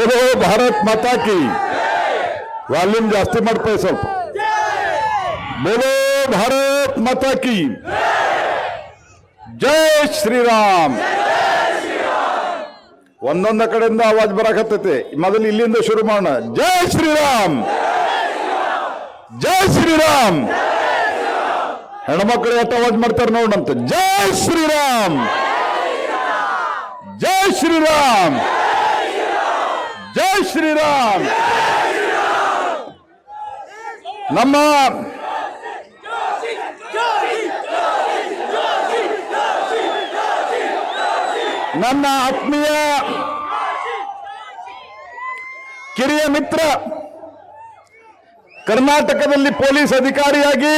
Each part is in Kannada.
ಬೋಲೋ ಭಾರತ್ ಮಾತಾ ಕಿ ವಾಲ್ಯೂಮ್ ಜಾಸ್ತಿ ಮಾಡ್ಕೊಳ್ಳಿ ಸ್ವಲ್ಪ ಬೋಲೋ ಭಾರತ್ ಮಾತಾ ಕಿ ಜೈ ಶ್ರೀರಾಮ್ ಒಂದೊಂದ ಕಡೆಯಿಂದ ಆವಾಜ್ ಬರಾಕತ್ತೈತಿ ಮೊದಲು ಇಲ್ಲಿಂದ ಶುರು ಮಾಡೋಣ ಜೈ ಶ್ರೀರಾಮ್ ಜೈ ಶ್ರೀರಾಮ್ ಹೆಣ್ಮಕ್ಳು ಎಷ್ಟು ಅವಾಜ್ ಮಾಡ್ತಾರೆ ನೋಡಂತ ಜೈ ಶ್ರೀರಾಮ್ ಜೈ ಶ್ರೀರಾಮ್ ಜೈ ಶ್ರೀರಾಮ್ ನಮ್ಮ ನನ್ನ ಆತ್ಮೀಯ ಕಿರಿಯ ಮಿತ್ರ ಕರ್ನಾಟಕದಲ್ಲಿ ಪೊಲೀಸ್ ಅಧಿಕಾರಿಯಾಗಿ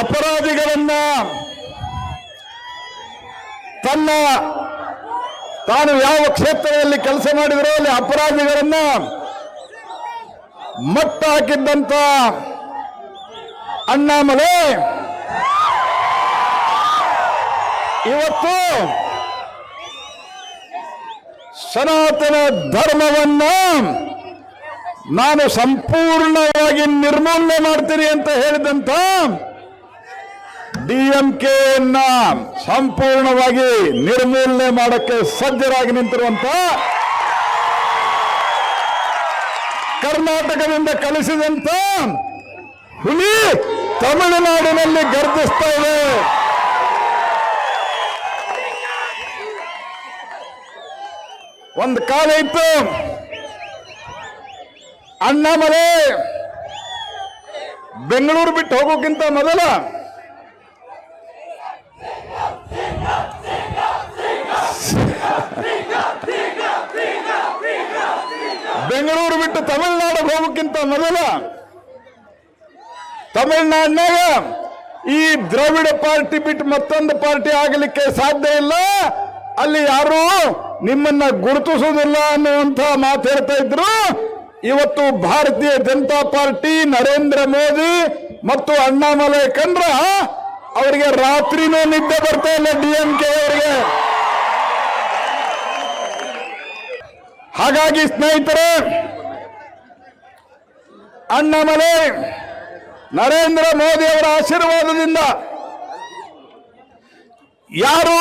ಅಪರಾಧಿಗಳನ್ನ ತನ್ನ ತಾನು ಯಾವ ಕ್ಷೇತ್ರದಲ್ಲಿ ಕೆಲಸ ಮಾಡಿದರೋ ಅಲ್ಲಿ ಅಪರಾಧಿಗಳನ್ನ ಮಟ್ಟ ಹಾಕಿದ್ದಂತ ಅಣ್ಣಾಮಲೆ. ಇವತ್ತು ಸನಾತನ ಧರ್ಮವನ್ನ ನಾನು ಸಂಪೂರ್ಣವಾಗಿ ನಿರ್ಮೂಲನೆ ಮಾಡ್ತೀನಿ ಅಂತ ಹೇಳಿದಂತ ಡಿಎಂಕೆಯನ್ನ ಸಂಪೂರ್ಣವಾಗಿ ನಿರ್ಮೂಲನೆ ಮಾಡಕ್ಕೆ ಸಜ್ಜರಾಗಿ ನಿಂತಿರುವಂತ ಕರ್ನಾಟಕದಿಂದ ಕಲಿಸಿದಂತ ಹುಲಿ ತಮಿಳುನಾಡಿನಲ್ಲಿ ಗರ್ಜಿಸ್ತಾ ಇದೆ. ಒಂದು ಕಾಲ ಇತ್ತು. ಅಣ್ಣಾಮಲೆ, ಬೆಂಗಳೂರು ಬಿಟ್ಟು ಹೋಗೋಕ್ಕಿಂತ ಮೊದಲ ಬೆಂಗಳೂರು ಬಿಟ್ಟು ಹೋಗೋಕ್ಕಿಂತ ಮೊದಲ ತಮಿಳುನಾಡಿನಾಗ ಈ ದ್ರಾವಿಡ ಪಾರ್ಟಿ ಬಿಟ್ಟು ಮತ್ತೊಂದು ಪಾರ್ಟಿ ಆಗಲಿಕ್ಕೆ ಸಾಧ್ಯ ಇಲ್ಲ. ಅಲ್ಲಿ ಯಾರು ನಿಮ್ಮನ್ನ ಗುರುತಿಸುವುದಿಲ್ಲ ಅನ್ನುವಂತ ಮಾತು ಹೇಳ್ತಾ ಇದ್ರು. ಇವತ್ತು ಭಾರತೀಯ ಜನತಾ ಪಾರ್ಟಿ ನರೇಂದ್ರ ಮೋದಿ ಮತ್ತು ಅಣ್ಣಾಮಲೈ ಕಂಡ್ರ ಅವರಿಗೆ ರಾತ್ರಿನೂ ನಿದ್ದೆ ಬರ್ತಾ ಇಲ್ಲ ಡಿ ಎಂ ಕೆ ಅವರಿಗೆ. ಹಾಗಾಗಿ ಸ್ನೇಹಿತರೆ ಅಣ್ಣಾಮಲೈ, ನರೇಂದ್ರ ಮೋದಿ ಅವರ ಆಶೀರ್ವಾದದಿಂದ ಯಾರು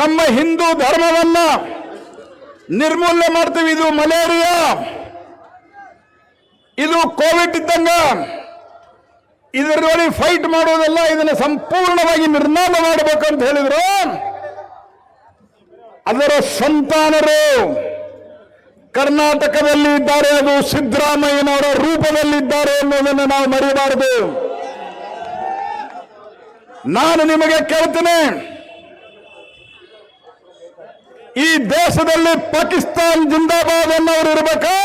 ನಮ್ಮ ಹಿಂದೂ ಧರ್ಮವನ್ನ ನಿರ್ಮೂಲನೆ ಮಾಡ್ತೀವಿ, ಇದು ಮಲೇರಿಯಾ, ಇದು ಕೋವಿಡ್ ಇದ್ದಂಗ ಇದರಲ್ಲಿ ಫೈಟ್ ಮಾಡುವುದಲ್ಲ ಇದನ್ನು ಸಂಪೂರ್ಣವಾಗಿ ನಿರ್ನಾಮ ಮಾಡಬೇಕಂತ ಹೇಳಿದ್ರು. ಅದರ ಸಂತಾನರು ಕರ್ನಾಟಕದಲ್ಲಿ ಇದ್ದಾರೆ ಅದು ಸಿದ್ದರಾಮಯ್ಯನವರ ರೂಪದಲ್ಲಿದ್ದಾರೆ ಎನ್ನುವುದನ್ನು ನಾವು ಮರೆಯಬಾರದು. ನಾನು ನಿಮಗೆ ಕೇಳ್ತೇನೆ, ಈ ದೇಶದಲ್ಲಿ ಪಾಕಿಸ್ತಾನ್ ಜಿಂದಾಬಾದ್ ಅನ್ನೋರು ಇರ್ಬೇಕಾ?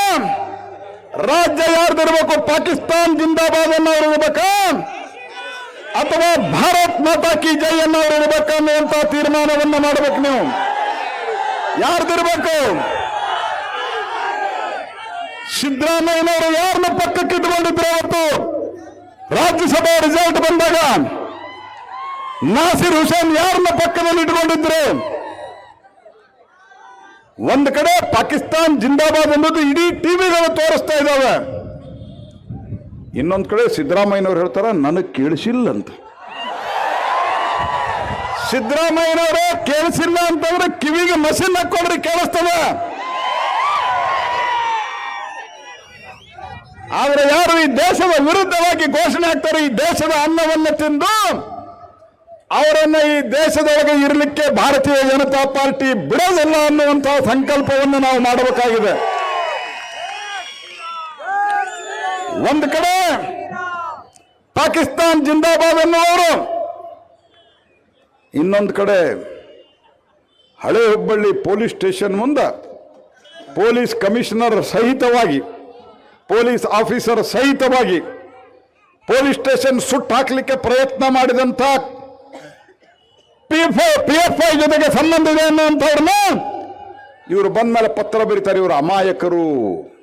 ರಾಜ್ಯ ಯಾರ್ದು ಇರ್ಬೇಕು? ಪಾಕಿಸ್ತಾನ್ ಜಿಂದಾಬಾದ್ ಅನ್ನೋರು ಇರ್ಬೇಕಾ? ಅಥವಾ ಭಾರತ್ ಮಾತಾ ಕಿ ಜೈ ಅನ್ನೋರು ಇರ್ಬೇಕಾ ಅನ್ನುವಂತ ತೀರ್ಮಾನವನ್ನು ಮಾಡಬೇಕು ನೀವು. ಯಾರ್ದಿರ್ಬೇಕು ಸಿದ್ದರಾಮಯ್ಯನವರು ಯಾರನ್ನ ಪಕ್ಕಕ್ಕೆ ಇಟ್ಕೊಂಡಿದ್ರು ಅವತ್ತು? ರಾಜ್ಯಸಭಾ ರಿಸಲ್ಟ್ ಬಂದಾಗ ನಾಸಿರ್ ಹುಸೇನ್ ಯಾರನ್ನ ಪಕ್ಕದಲ್ಲಿ ಇಟ್ಕೊಂಡಿದ್ರು? ಒಂದು ಕಡೆ ಪಾಕಿಸ್ತಾನ್ ಜಿಂದಾಬಾದ್ ಅನ್ನೋದು ಇಡೀ ಟಿವಿಗಳು ತೋರಿಸ್ತಾ ಇದ್ದಾವೆ ಇನ್ನೊಂದು ಕಡೆ ಸಿದ್ದರಾಮಯ್ಯನವ್ರು ಹೇಳ್ತಾರ, ನನಗೆ ಕೇಳಿಸಿಲ್ಲ ಅಂತ. ಸಿದ್ದರಾಮಯ್ಯನವರೇ ಕೇಳಿಸಿಲ್ಲ ಅಂತಂದ್ರೆ ಕಿವಿಗೆ ಮಷಿನ್ ಹಾಕೊಂಡ್ರೆ ಕೇಳಿಸ್ತದ. ಆದ್ರೆ ಯಾರು ಈ ದೇಶದ ವಿರುದ್ಧವಾಗಿ ಘೋಷಣೆ ಆಗ್ತಾರೆ ಈ ದೇಶದ ಅನ್ನವನ್ನು ತಿಂದು ಅವರನ್ನ ಈ ದೇಶದೊಳಗೆ ಇರಲಿಕ್ಕೆ ಭಾರತೀಯ ಜನತಾ ಪಾರ್ಟಿ ಬಿಡೋದಿಲ್ಲ ಅನ್ನುವಂತಹ ಸಂಕಲ್ಪವನ್ನು ನಾವು ಮಾಡಬೇಕಾಗಿದೆ. ಒಂದು ಕಡೆ ಪಾಕಿಸ್ತಾನ್ ಜಿಂದಾಬಾದ್ ಅನ್ನುವರು ಇನ್ನೊಂದು ಕಡೆ ಹಳೆ ಹುಬ್ಬಳ್ಳಿ ಪೊಲೀಸ್ ಸ್ಟೇಷನ್ ಮುಂದೆ ಪೊಲೀಸ್ ಕಮಿಷನರ್ ಸಹಿತವಾಗಿ ಪೊಲೀಸ್ ಆಫೀಸರ್ ಸಹಿತವಾಗಿ ಪೊಲೀಸ್ ಸ್ಟೇಷನ್ ಸುಟ್ಟು ಹಾಕಲಿಕ್ಕೆ ಪ್ರಯತ್ನ ಮಾಡಿದಂಥ ಪಿ ಎಫ್ ಐ ಜೊತೆಗೆ ಸಂಬಂಧ ಇದೆ ಅನ್ನುವಂಥವ್ರನ್ನ ಇವರು ಬಂದ ಮೇಲೆ ಪತ್ರ ಬರೀತಾರೆ. ಇವರು ಅಮಾಯಕರು,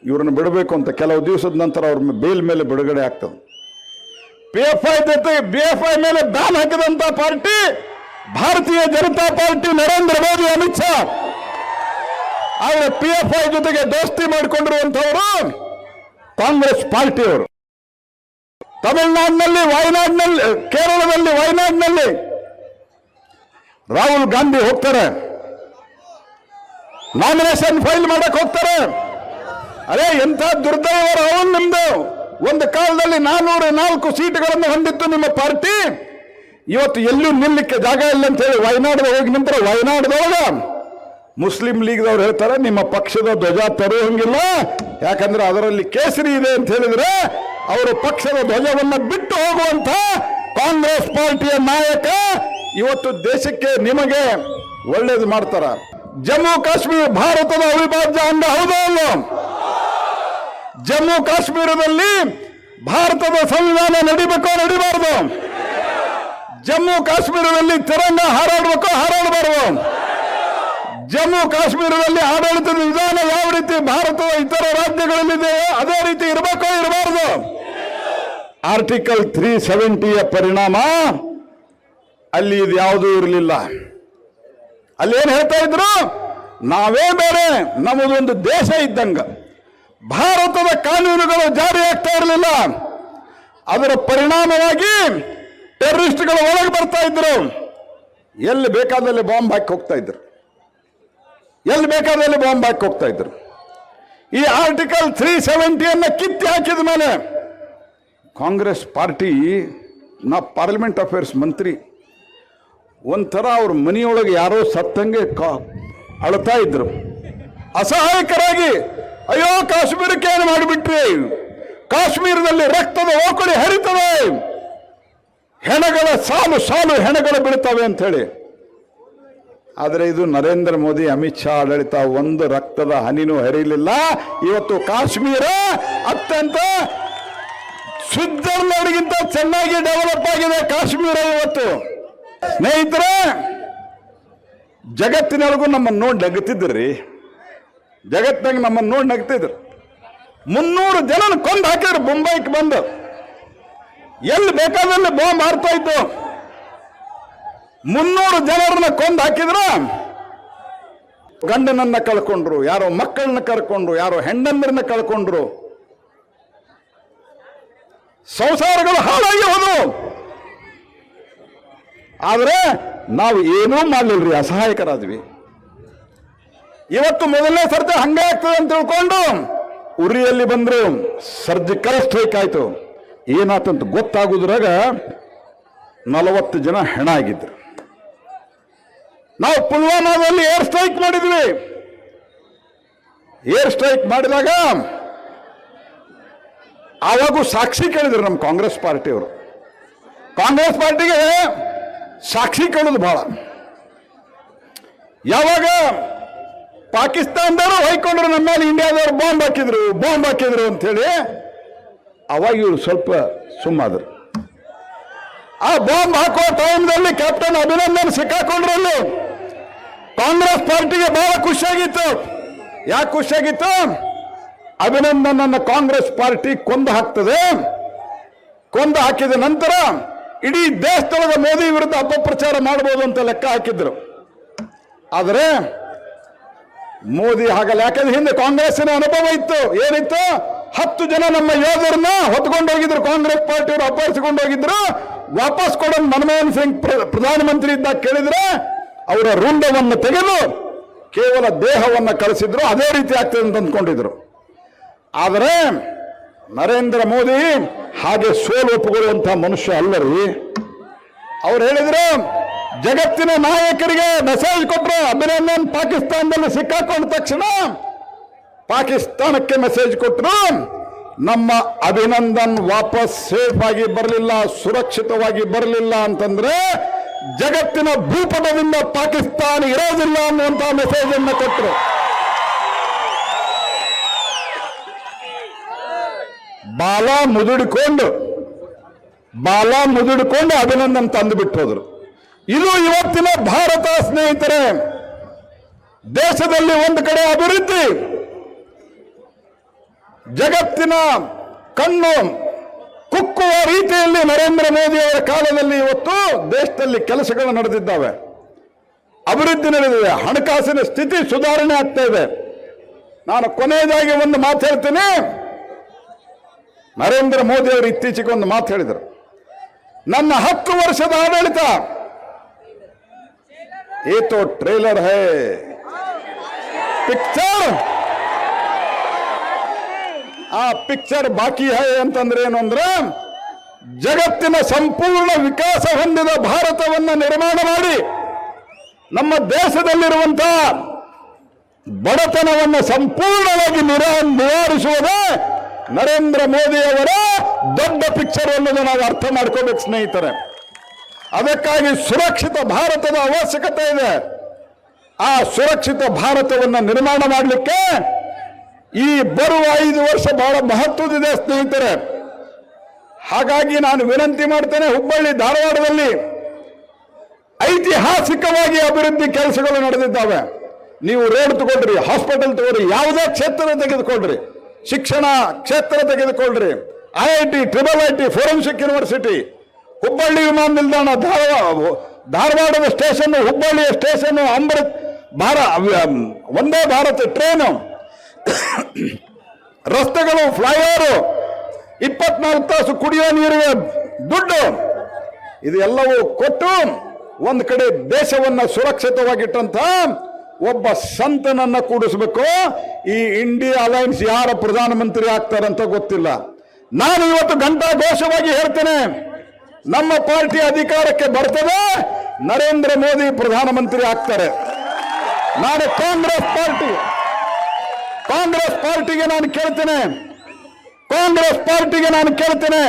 ಇವರನ್ನು ಬಿಡಬೇಕು ಅಂತ ಕೆಲವು ದಿವಸದ ನಂತರ ಅವ್ರ ಬೇಲ್ ಮೇಲೆ ಬಿಡುಗಡೆ ಆಗ್ತದೆ. ಪಿ ಎಫ್ ಐ ಜೊತೆಗೆ ಬಿ ಎಫ್ ಐ ಮೇಲೆ ಬ್ಯಾನ್ ಹಾಕಿದಂತ ಪಾರ್ಟಿ ಭಾರತೀಯ ಜನತಾ ಪಾರ್ಟಿ ನರೇಂದ್ರ ಮೋದಿ, ಅಮಿತ್ ಶಾ. ಆದರೆ ಪಿ ಎಫ್ ಐ ಜೊತೆಗೆ ದೋಸ್ತಿ ಮಾಡಿಕೊಂಡಿರುವಂತವರು ಕಾಂಗ್ರೆಸ್ ಪಾರ್ಟಿಯವರು. ತಮಿಳುನಾಡಿನಲ್ಲಿ, ವಯನಾಡಿನಲ್ಲಿ ಕೇರಳದಲ್ಲಿ, ವಯನಾಡಿನಲ್ಲಿ ರಾಹುಲ್ ಗಾಂಧಿ ಹೋಗ್ತಾರೆ. ನಾಮಿನೇಷನ್ ಫೈಲ್ ಮಾಡಕ್ ಹೋಗ್ತಾರೆ. ಅದೇ ಎಂಥ ದುರ್ದೈವ ರಾಹುಲ್ ನಿಮ್ದು? ಒಂದು ಕಾಲದಲ್ಲಿ ನಾನೂರ ನಾಲ್ಕು ಸೀಟುಗಳನ್ನು ಹೊಂದಿತ್ತು ನಿಮ್ಮ ಪಾರ್ಟಿ. ಇವತ್ತು ಎಲ್ಲೂ ನಿಲ್ಲಕ್ಕೆ ಜಾಗ ಇಲ್ಲ ಅಂತ ಹೇಳಿ ವಯನಾಡದ ಹೋಗಿ ನಿಂತರ ವಯನಾಡ್ದೊಳಗ. ಮುಸ್ಲಿಂ ಲೀಗ್ದವ್ರು ಹೇಳ್ತಾರೆ, ನಿಮ್ಮ ಪಕ್ಷದ ಧ್ವಜ ತರುವಂಗಿಲ್ಲ ಯಾಕಂದ್ರೆ ಅದರಲ್ಲಿ ಕೇಸರಿ ಇದೆ ಅಂತ ಹೇಳಿದ್ರೆ, ಅವರು ಪಕ್ಷದ ಧ್ವಜವನ್ನ ಬಿಟ್ಟು ಹೋಗುವಂತ ಕಾಂಗ್ರೆಸ್ ಪಾರ್ಟಿಯ ನಾಯಕ ಇವತ್ತು ದೇಶಕ್ಕೆ ನಿಮಗೆ ಒಳ್ಳೇದು ಮಾಡ್ತಾರ. ಜಮ್ಮು ಕಾಶ್ಮೀರ ಭಾರತದ ಅವಿಭಾಜ್ಯ ಅಂಗ ಹೌದಾ? ಜಮ್ಮು ಕಾಶ್ಮೀರದಲ್ಲಿ ಭಾರತದ ಸಂವಿಧಾನ ನಡಿಬೇಕೋ ನಡಿಬಾರ್ದು? ಜಮ್ಮು ಕಾಶ್ಮೀರದಲ್ಲಿ ತಿರಂಗ ಹಾರಾಡಬೇಕೋ ಹಾರಾಡಬಾರ್ದು? ಜಮ್ಮು ಕಾಶ್ಮೀರದಲ್ಲಿ ಆಡಳಿತದ ವಿಧಾನ ಯಾವ ರೀತಿ ಭಾರತದ ಇತರ ರಾಜ್ಯಗಳಲ್ಲಿದೆ, ಅದೇ ರೀತಿ ಇರಬೇಕೋ ಇರಬಾರದು? ಆರ್ಟಿಕಲ್ ತ್ರೀ ಸೆವೆಂಟಿಯ ಪರಿಣಾಮ ಅಲ್ಲಿ ಇದು ಯಾವುದೂ ಇರಲಿಲ್ಲ. ಅಲ್ಲಿ ಏನು ಹೇಳ್ತಾ ಇದ್ರು? ನಾವೇ ಬೇರೆ ನಮ್ಮದೊಂದು ದೇಶ ಇದ್ದಂಗ. ಭಾರತದ ಕಾನೂನುಗಳು ಜಾರಿ ಆಗ್ತಾ ಇರಲಿಲ್ಲ. ಅದರ ಪರಿಣಾಮವಾಗಿ ಟೆರರಿಸ್ಟ್ಗಳು ಒಳಗೆ ಬರ್ತಾ ಇದ್ರು. ಎಲ್ಲಿ ಬೇಕಾದಲ್ಲಿ ಬಾಂಬ್ ಹಾಕಿ ಹೋಗ್ತಾ ಇದ್ರು. ಎಲ್ಲಿ ಬೇಕಾದಲ್ಲಿ ಬಾಂಬ್ ಹಾಕಿ ಹೋಗ್ತಾ ಇದ್ರು. ಈ ಆರ್ಟಿಕಲ್ ತ್ರೀ ಸೆವೆಂಟಿಯನ್ನು ಕಿತ್ತಿ ಹಾಕಿದ ಮೇಲೆ ಕಾಂಗ್ರೆಸ್ ಪಾರ್ಟಿ, ನಾ ಪಾರ್ಲಿಮೆಂಟ್ ಅಫೇರ್ಸ್ ಮಂತ್ರಿ, ಒಂಥರ ಅವ್ರ ಮನೆಯೊಳಗೆ ಯಾರೋ ಸತ್ತಂಗೆ ಕಾ- ಅಳ್ತಾ ಇದ್ರು. ಅಸಹಾಯಕರಾಗಿ, ಅಯ್ಯೋ, ಕಾಶ್ಮೀರಕ್ಕೆ ಏನು ಮಾಡಿಬಿಟ್ರಿ? ಕಾಶ್ಮೀರದಲ್ಲಿ ರಕ್ತದ ಓಕಳಿ ಹರಿತದೆ. ಹೆಣಗಳ ಸಾಲು ಸಾಲು ಹೆಣಗಳು ಬೀಳ್ತವೆ ಅಂತ ಹೇಳಿ ಆದರೆ ಇದು ನರೇಂದ್ರ ಮೋದಿ, ಅಮಿತ್ ಶಾ ಆಡಳಿತ ಒಂದು ರಕ್ತದ ಹನಿನೂ ಹರಿಲಿಲ್ಲ. ಇವತ್ತು ಕಾಶ್ಮೀರ ಅತ್ಯಂತ ಸ್ವಿಟ್ಜರ್ಲೆಂಡ್ಗಿಂತ ಚೆನ್ನಾಗಿ ಡೆವಲಪ್ ಆಗಿದೆ ಕಾಶ್ಮೀರ ಇವತ್ತು. ಸ್ನೇಹಿತರೆ, ಜಗತ್ತಿನೊಳಗೂ ನಮ್ಮನ್ನು ನೋಡಿ ನಗುತ್ತಿದ್ರಿ ಜಗತ್ತಿನಾಗ ನಮ್ಮನ್ನು ನೋಡಿ ನಗ್ತಿದ್ರು ಮುನ್ನೂರು ಜನನ ಕೊಂದು ಹಾಕಿದ್ರು ಮುಂಬೈಗೆ ಬಂದು. ಎಲ್ಲಿ ಬೇಕಾದಲ್ಲಿ ಬಾಂಬ್ ಹಾರ್ತಾ ಇತ್ತು. ಮುನ್ನೂರು ಜನರನ್ನ ಕೊಂದು ಹಾಕಿದ್ರು. ಗಂಡನನ್ನ ಕಳ್ಕೊಂಡ್ರು, ಯಾರೋ ಮಕ್ಕಳನ್ನ ಕಳ್ಕೊಂಡ್ರು ಯಾರೋ ಹೆಣ್ಣಂದ್ರನ್ನ ಕಳ್ಕೊಂಡ್ರು. ಸಂಸಾರಗಳು ಹಾಳಾಗಿ ಹೋದವು ಆದ್ರೆ ನಾವು ಏನೂ ಮಾಡಲಿಲ್ರಿ, ಅಸಹಾಯಕರಾದ್ವಿ. ಇವತ್ತು ಮೊದಲನೇ ಸರ್ತಿ ಹಂಗೆ ಆಗ್ತದೆ ಅಂತ ತಿಳ್ಕೊಂಡು ಉರಿಯಲ್ಲಿ ಬಂದ್ರು. ಸರ್ಜಿಕಲ್ ಸ್ಟ್ರೈಕ್ ಆಯ್ತು. ಏನಾತಂತ ಗೊತ್ತಾಗುದ್ರಾಗ ನಲವತ್ತು ಜನ ಹೆಣ ಆಗಿದ್ರು. ನಾವು ಪುಲ್ವಾಮಾದಲ್ಲಿ ಏರ್ ಸ್ಟ್ರೈಕ್ ಮಾಡಿದ್ವಿ. ಏರ್ ಸ್ಟ್ರೈಕ್ ಮಾಡಿದಾಗ ಆವಾಗೂ ಸಾಕ್ಷಿ ಕೇಳಿದ್ರು ನಮ್ಮ ಕಾಂಗ್ರೆಸ್ ಪಾರ್ಟಿಯವರು. ಕಾಂಗ್ರೆಸ್ ಪಾರ್ಟಿಗೆ ಸಾಕ್ಷಿ ಕೇಳೋದು ಬಹಳ ಯಾವಾಗ ಪಾಕಿಸ್ತಾನದವರು ಹೊಯ್ಕೊಂಡ್ರು ನಮ್ಮ ಮೇಲೆ ಇಂಡಿಯಾದವರು ಬಾಂಬ್ ಹಾಕಿದ್ರು ಬಾಂಬ್ ಹಾಕಿದ್ರು ಅಂತೇಳಿ ಅವಾಗ ಇವರು ಸ್ವಲ್ಪ ಸುಮ್ಮಾದ್ರು. ಆ ಬಾಂಬ್ ಹಾಕುವ ಟೈಮ್ದಲ್ಲಿ ಕ್ಯಾಪ್ಟನ್ ಅಭಿನಂದನ್ ಸಿಕ್ಕಾಕೊಂಡ್ರಲ್ಲಿ ಕಾಂಗ್ರೆಸ್ ಪಾರ್ಟಿಗೆ ಬಹಳ ಖುಷಿಯಾಗಿತ್ತು. ಯಾಕೆ ಖುಷಿಯಾಗಿತ್ತು? ಅಭಿನಂದನ್ ಅನ್ನ ಕಾಂಗ್ರೆಸ್ ಪಾರ್ಟಿ ಕೊಂದು ಹಾಕ್ತದೆ. ಕೊಂದು ಹಾಕಿದ ನಂತರ ಇಡೀ ದೇಶದೊಳಗೆ ಮೋದಿ ವಿರುದ್ಧ ಅಪಪ್ರಚಾರ ಮಾಡಬಹುದು ಅಂತ ಲೆಕ್ಕ ಹಾಕಿದ್ರು. ಆದರೆ ಮೋದಿ ಹಾಗಲ್ಲ, ಯಾಕಂದ್ರೆ ಹಿಂದೆ ಕಾಂಗ್ರೆಸ್ಸಿನ ಅನುಭವ ಇತ್ತು. ಏನಿತ್ತು? ಹತ್ತು ಜನ ನಮ್ಮ ಯೋಧರನ್ನ ಹೊತ್ಕೊಂಡು ಹೋಗಿದ್ರು. ಕಾಂಗ್ರೆಸ್ ಪಾರ್ಟಿಯವರು ಅಪಹರಿಸಿಕೊಂಡು ಹೋಗಿದ್ರು. ವಾಪಸ್ ಕೊಡೋದು ಮನಮೋಹನ್ ಸಿಂಗ್ ಪ್ರ- ಪ್ರಧಾನಮಂತ್ರಿ ಇದ್ದಾಗ ಕೇಳಿದ್ರೆ ಅವರ ರುಂಡವನ್ನು ತೆಗೆದು ಕೇವಲ ದೇಹವನ್ನು ಕಳಿಸಿದ್ರು ಅದೇ ರೀತಿ ಆಗ್ತದೆ ಅಂತ ಅಂದ್ಕೊಂಡಿದ್ರು. ಆದರೆ ನರೇಂದ್ರ ಮೋದಿ ಹಾಗೆ ಸೋಲು ಒಪ್ಪುಗೊಳ್ಳುವಂತಹ ಮನುಷ್ಯ ಅಲ್ಲರಿ. ಅವ್ರು ಹೇಳಿದ್ರು, ಜಗತ್ತಿನ ನಾಯಕರಿಗೆ ಮೆಸೇಜ್ ಕೊಟ್ಟರು ಅಭಿನಂದನ್ ಪಾಕಿಸ್ತಾನದಲ್ಲಿ ಸಿಕ್ಕಾಕೊಂಡ ತಕ್ಷಣ ಪಾಕಿಸ್ತಾನಕ್ಕೆ ಮೆಸೇಜ್ ಕೊಟ್ಟರು ನಮ್ಮ ಅಭಿನಂದನ್ ವಾಪಸ್ ಸೇಫ್ ಆಗಿ ಬರಲಿಲ್ಲ, ಸುರಕ್ಷಿತವಾಗಿ ಬರಲಿಲ್ಲ ಅಂತಂದ್ರೆ ಜಗತ್ತಿನ ಭೂಪಟದಿಂದ ಪಾಕಿಸ್ತಾನ ಇರೋದಿಲ್ಲ ಅನ್ನುವಂತಹ ಮೆಸೇಜ್ ಅನ್ನು ಕೊಟ್ಟರು ಬಾಲ ಮುದುಡಿಕೊಂಡು ಬಾಲ ಮುದುಡಿಕೊಂಡು ಅಭಿನಂದನ್ ತಂದು ಬಿಟ್ಟು ಇದು ಇವತ್ತಿನ ಭಾರತ ಸ್ನೇಹಿತರೆ, ದೇಶದಲ್ಲಿ ಒಂದು ಕಡೆ ಅಭಿವೃದ್ಧಿ, ಜಗತ್ತಿನ ಕಣ್ಣು ಕುಕ್ಕುವ ರೀತಿಯಲ್ಲಿ ನರೇಂದ್ರ ಮೋದಿ ಅವರ ಕಾಲದಲ್ಲಿ ಇವತ್ತು ದೇಶದಲ್ಲಿ ಕೆಲಸಗಳು ನಡೆದಿದ್ದಾವೆ. ಅಭಿವೃದ್ಧಿ ನಡೆದಿದೆ, ಹಣಕಾಸಿನ ಸ್ಥಿತಿ ಸುಧಾರಣೆ ಆಗ್ತಾ ಇದೆ. ನಾನು ಕೊನೆಯದಾಗಿ ಒಂದು ಮಾತು ಹೇಳ್ತೇನೆ. ನರೇಂದ್ರ ಮೋದಿ ಅವರು ಇತ್ತೀಚೆಗೆ ಒಂದು ಮಾತು ಹೇಳಿದರು. ನನ್ನ ಹತ್ತು ವರ್ಷದ ಆಡಳಿತ. ಏತೋ ಟ್ರೇಲರ್ ಹೇ. ಪಿಕ್ಚರ್ ಆ ಪಿಕ್ಚರ್ ಬಾಕಿ ಹೈ ಅಂತಂದ್ರೆ ಏನು ಅಂದ್ರೆ, ಜಗತ್ತಿನ ಸಂಪೂರ್ಣ ವಿಕಾಸ ಹೊಂದಿದ ಭಾರತವನ್ನು ನಿರ್ಮಾಣ ಮಾಡಿ, ನಮ್ಮ ದೇಶದಲ್ಲಿರುವಂತಹ ಬಡತನವನ್ನು ಸಂಪೂರ್ಣವಾಗಿ ನಿರಾ, ನಿವಾರಿಸುವುದೇ ನರೇಂದ್ರ ಮೋದಿಯವರ ದೊಡ್ಡ ಪಿಕ್ಚರ್ ಅನ್ನೋದು ನಾವು ಅರ್ಥ ಮಾಡ್ಕೋಬೇಕು ಸ್ನೇಹಿತರೆ. ಅದಕ್ಕಾಗಿ ಸುರಕ್ಷಿತ ಭಾರತದ ಅವಶ್ಯಕತೆ ಇದೆ. ಆ ಸುರಕ್ಷಿತ ಭಾರತವನ್ನು ನಿರ್ಮಾಣ ಮಾಡಲಿಕ್ಕೆ ಈ ಬರುವ ಐದು ವರ್ಷ ಬಹಳ ಮಹತ್ವದಿದೆ ಸ್ನೇಹಿತರೆ. ಹಾಗಾಗಿ ನಾನು ವಿನಂತಿ ಮಾಡ್ತೇನೆ, ಹುಬ್ಬಳ್ಳಿ ಧಾರವಾಡದಲ್ಲಿ ಐತಿಹಾಸಿಕವಾಗಿ ಅಭಿವೃದ್ಧಿ ಕೆಲಸಗಳು ನಡೆದಿದ್ದಾವೆ. ನೀವು ರೋಡ್ ತಗೊಳ್ರಿ ಹಾಸ್ಪಿಟಲ್ ತಗೊಳ್ರಿ ಯಾವುದೇ ಕ್ಷೇತ್ರ ತೆಗೆದುಕೊಳ್ಳ್ರಿ ಶಿಕ್ಷಣ ಕ್ಷೇತ್ರ ತೆಗೆದುಕೊಳ್ರಿ I I T, triple I T, forensic university, Hubballi ವಿಮಾನ ನಿಲ್ದಾಣ ಧಾರವಾಡ ಧಾರವಾಡದ ಸ್ಟೇಷನ್, ಹುಬ್ಬಳ್ಳಿಯ ಸ್ಟೇಷನ್, ಅಮೃತ್ ಭಾರ ಒಂದೇ ಭಾರತ ಟ್ರೈನು. ರಸ್ತೆಗಳು, ಫ್ಲೈಓವರು, ಇಪ್ಪತ್ನಾಲ್ಕು ತಾಸು ಕುಡಿಯೋ ನೀರಿಗೆ ದುಡ್ಡು, ಇದೆಲ್ಲವೂ ಕೊಟ್ಟು ಒಂದು ಕಡೆ ದೇಶವನ್ನು ಸುರಕ್ಷಿತವಾಗಿಟ್ಟಂತ ಒಬ್ಬ ಸಂತನನ್ನ ಕೂಡಿಸ್ಬೇಕು. ಈ ಇಂಡಿಯಾ ಅಲೈನ್ಸ್ ಯಾರ ಪ್ರಧಾನಮಂತ್ರಿ ಆಗ್ತಾರಂತ ಗೊತ್ತಿಲ್ಲ. ನಾನು ಇವತ್ತು ಗಂಟಾ ಘೋಷವಾಗಿ ಹೇಳ್ತೇನೆ, ನಮ್ಮ ಪಾರ್ಟಿ ಅಧಿಕಾರಕ್ಕೆ ಬರ್ತದೆ, ನರೇಂದ್ರ ಮೋದಿ ಪ್ರಧಾನಮಂತ್ರಿ ಆಗ್ತಾರೆ. ನಾನು ಕಾಂಗ್ರೆಸ್ ಪಾರ್ಟಿ. ಕಾಂಗ್ರೆಸ್ ಪಾರ್ಟಿಗೆ ನಾನು ಕೇಳ್ತೇನೆ. ಕಾಂಗ್ರೆಸ್ ಪಾರ್ಟಿಗೆ ನಾನು ಕೇಳ್ತೇನೆ.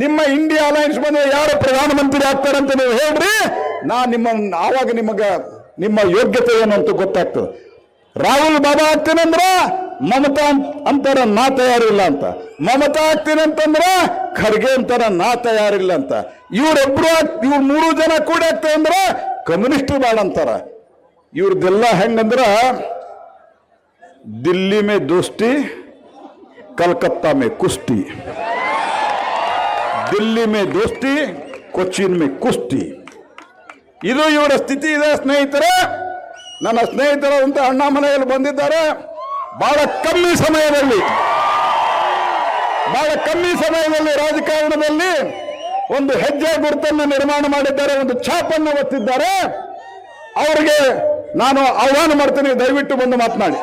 ನಿಮ್ಮ ಇಂಡಿಯಾ ಅಲೈನ್ಸ್ ಬಂದ್ರೆ ಯಾರು ಪ್ರಧಾನಮಂತ್ರಿ ಆಗ್ತಾರೆ ಅಂತ ನೀವು ಹೇಳ್ರಿ. ನಾ ನಿಮ್ಮ, ಆವಾಗ ನಿಮಗ, ನಿಮ್ಮ ಯೋಗ್ಯತೆ ಏನು ಅಂತ ಗೊತ್ತಾಗ್ತದೆ. ರಾಹುಲ್ ಬಾಬಾ ಆಗ್ತೇನೆ ಅಂದ್ರ ಮಮತಾ ಅಂತರ ನಾ ತಯಾರಿಲ್ಲ ಅಂತ. ಮಮತಾ ಆಗ್ತೀನಿ ಅಂತಂದ್ರ ಖರ್ಗೆ ಅಂತಾರ ನಾ ತಯಾರಿಲ್ಲ ಅಂತ. ಇವ್ರೊಬ್ರು ಇವ್ರು ಮೂರು ಜನ ಕೂಡ ಆಗ್ತೇವೆ ಅಂದ್ರೆ ಕಮ್ಯುನಿಸ್ಟ್ ಬೇಡ ಅಂತಾರ. ಇವ್ರದ್ದೆಲ್ಲ ಹೆಂಗಂದ್ರ दिल्ली में दोस्ती कलकत्ता में कुश्ती ದಿಲ್ಲಿ ಮೇ ದೋಸ್ತಿ ಕೊಚ್ಚಿನ್ ಮೇ ಕುಸ್ತಿ ಇದು ಇವರ ಸ್ಥಿತಿ ಇದೆ ಸ್ನೇಹಿತರೆ ನನ್ನ ಸ್ನೇಹಿತರಂತ ಅಣ್ಣಾಮನೆಯಲ್ಲಿ ಬಂದಿದ್ದಾರೆ ಬಹಳ ಕಮ್ಮಿ ಸಮಯದಲ್ಲಿ ಬಹಳ ಕಮ್ಮಿ ಸಮಯದಲ್ಲಿ ರಾಜಕಾರಣದಲ್ಲಿ ಒಂದು ಹೆಜ್ಜೆ ಗುರುತನ್ನು ನಿರ್ಮಾಣ ಮಾಡಿದ್ದಾರೆ ಒಂದು ಛಾಪನ್ನು ಒತ್ತಿದ್ದಾರೆ ಅವರಿಗೆ ನಾನು ಆಹ್ವಾನ ಮಾಡ್ತೀನಿ ದಯವಿಟ್ಟು ಬಂದು ಮಾತನಾಡಿ